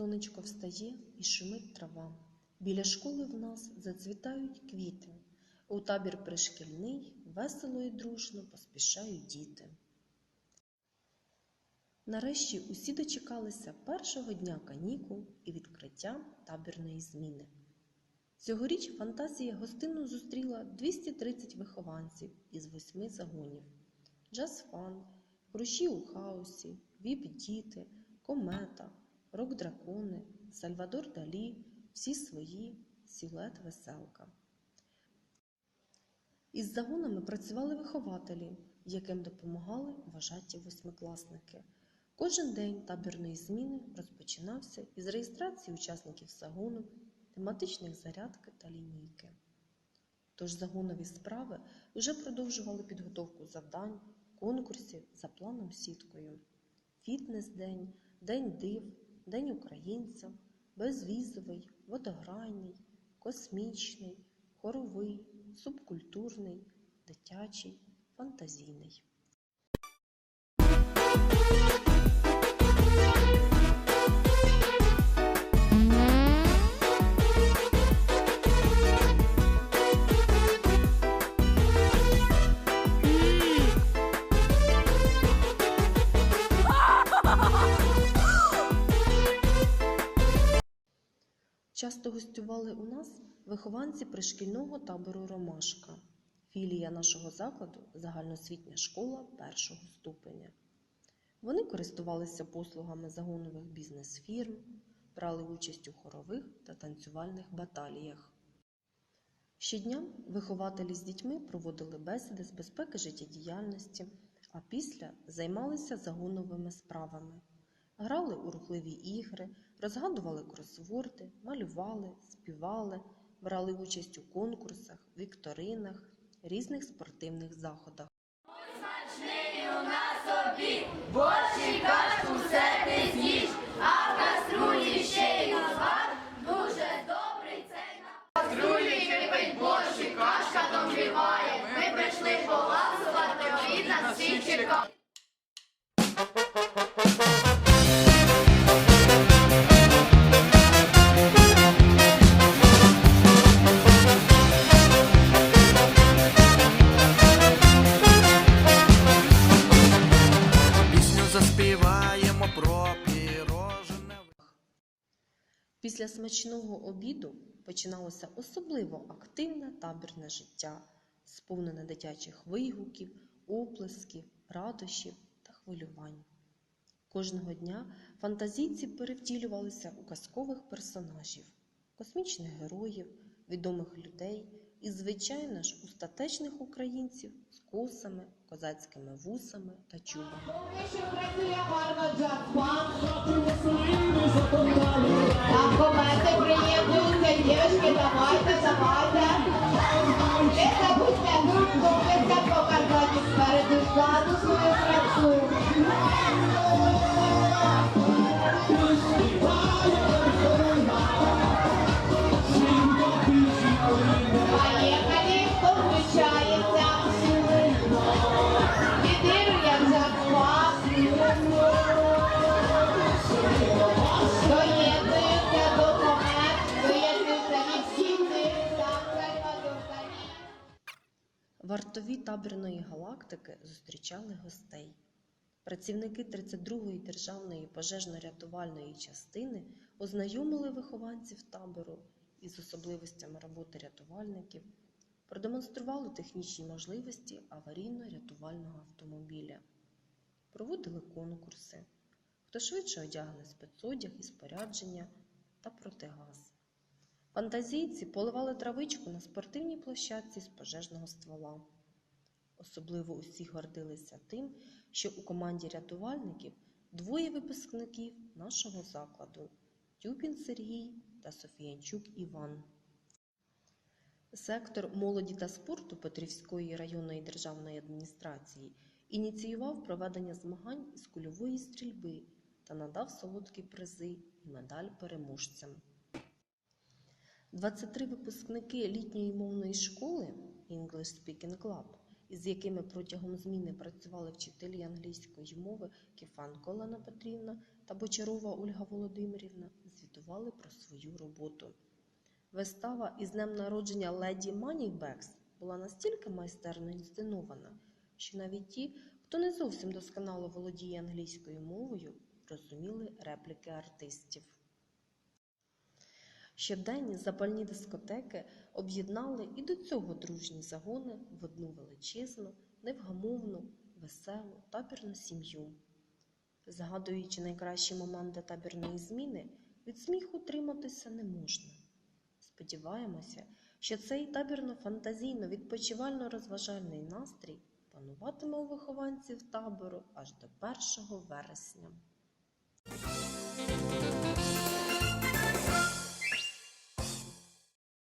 сонечко встає і шумить трава. Біля школи в нас зацвітають квіти. У табір пришкільний весело і дружно поспішають діти. Нарешті усі дочекалися першого дня канікул і відкриття табірної зміни. Цьогоріч фантазія гостинно зустріла 230 вихованців із восьми загонів: джаз-фан, хрущі у хаосі, віп-діти, комета, рок-дракони, Сальвадор Далі, всі свої, сілет веселка. Із загонами працювали вихователі, яким допомагали вважаті восьмикласники. Кожен день табірної зміни розпочинався із реєстрації учасників загону, тематичних зарядки та лінійки. Тож загонові справи вже продовжували підготовку завдань, конкурсів за планом сіткою. Фітнес-день, день див, день українця, безвізовий, водограйний, космічний, хоровий, субкультурний, дитячий, фантазійний. Часто гостювали у нас вихованці пришкільного табору Ромашка, філія нашого закладу загальноосвітня школа першого ступеня. Вони користувалися послугами загонових бізнес-фірм, брали участь у хорових та танцювальних баталіях. Щодня вихователі з дітьми проводили бесіди з безпеки життєдіяльності, а після займалися загоновими справами. Грали у рухливі ігри, розгадували кросворди, малювали, співали, брали участь у конкурсах, вікторинах, різних спортивних заходах. Смачний у нас обід, борщ і кашку все ти з'їш, а в каструлі ще й узвар, дуже добрий цей на каструлі кипить борщ і кашка домліває. Ми прийшли поласувати, обід нас всіх чекає. Після смачного обіду починалося особливо активне табірне життя, сповнене дитячих вигуків, оплесків, радощів та хвилювань. Кожного дня фантазійці перевтілювалися у казкових персонажів, космічних героїв, відомих людей і, звичайно ж, у статечних українців з косами, козацькими вусами та чубами. Табірної галактики зустрічали гостей. Працівники 32-ї державної пожежно-рятувальної частини ознайомили вихованців табору із особливостями роботи рятувальників, продемонстрували технічні можливості аварійно-рятувального автомобіля, проводили конкурси, хто швидше одягне спецодяг і спорядження та протигаз. Фантазійці поливали травичку на спортивній площадці з пожежного ствола. Особливо усі гордилися тим, що у команді рятувальників двоє випускників нашого закладу Тюпін Сергій та Софіянчук Іван. Сектор молоді та спорту Петрівської районної державної адміністрації ініціював проведення змагань із кульової стрільби та надав солодкі призи і медаль переможцям. 23 випускники літньої мовної школи English Speaking Club із якими протягом зміни працювали вчителі англійської мови Кефанко Олена Петрівна та Бочарова Ольга Володимирівна, звітували про свою роботу. Вистава із днем народження леді Манібекс була настільки майстерно інсценована, що навіть ті, хто не зовсім досконало володіє англійською мовою, розуміли репліки артистів. Щоденні запальні дискотеки об'єднали і до цього дружні загони в одну величезну, невгамовну, веселу табірну сім'ю. Згадуючи найкращі моменти табірної зміни, від сміху триматися не можна. Сподіваємося, що цей табірно-фантазійно-відпочивально-розважальний настрій пануватиме у вихованців табору аж до 1 вересня.